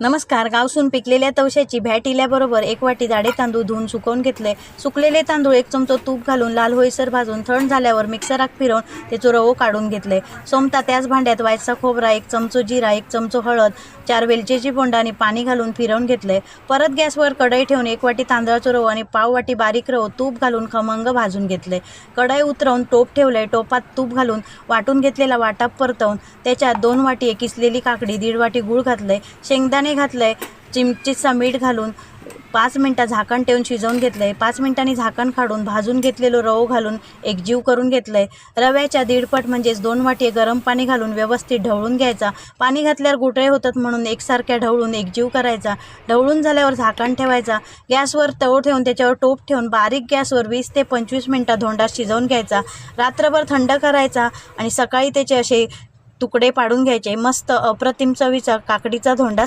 नमस्कार गावसून पिकलेल्या तवशाची भॅट इल्याबरोबर एक वाटी जाडे तांदूळ धुवून सुकवून घेतले. सुकलेले तांदूळ एक चमचो तूप घालून लाल होईसर भाजून थंड झाल्यावर मिक्सरात फिरवून त्याचं रवो काढून घेतले. सोमता त्याच भांड्यात वायचा खोबरा एक चमचो जिरा एक चमचो हळद चार वेलचीची बोंड आणि पाणी घालून फिरवून घेतले. परत गॅसवर कढई ठेवून एक वाटी तांदळाचं रवो आणि पाव वाटी बारीक रवो तूप घालून खमंग भाजून घेतले. कढई उतरवून टोप ठेवले टोपात तूप घालून वाटून घेतलेला वाटा परतवून त्याच्यात दोन वाटी किसलेली काकडी दीड वाटी गूळ घातले. शेंगदाणे घातलं आहे चिमचीचा मीठ घालून पाच मिनटं झाकण ठेवून शिजवून घेतलं आहे पाच मिनटांनी झाकण काढून भाजून घेतलेलो रवो घालून एकजीव करून घेतलं आहे रव्याच्या दीडपट म्हणजेच दोन वाटी गरम पाणी घालून व्यवस्थित ढवळून घ्यायचा. पाणी घातल्यावर गुटळे होतात म्हणून एकसारख्या ढवळून एकजीव करायचा. ढवळून झाल्यावर झाकण ठेवायचा. गॅसवर तव ठेवून त्याच्यावर टोप ठेवून बारीक गॅसवर वीस ते पंचवीस मिनटं धोंडा शिजवून घ्यायचा. रात्रभर थंड करायचा आणि सकाळी त्याचे असे तुकडे पाडून घ्यायचे. मस्त अप्रतिम चवीचा काकडीचा धोंडा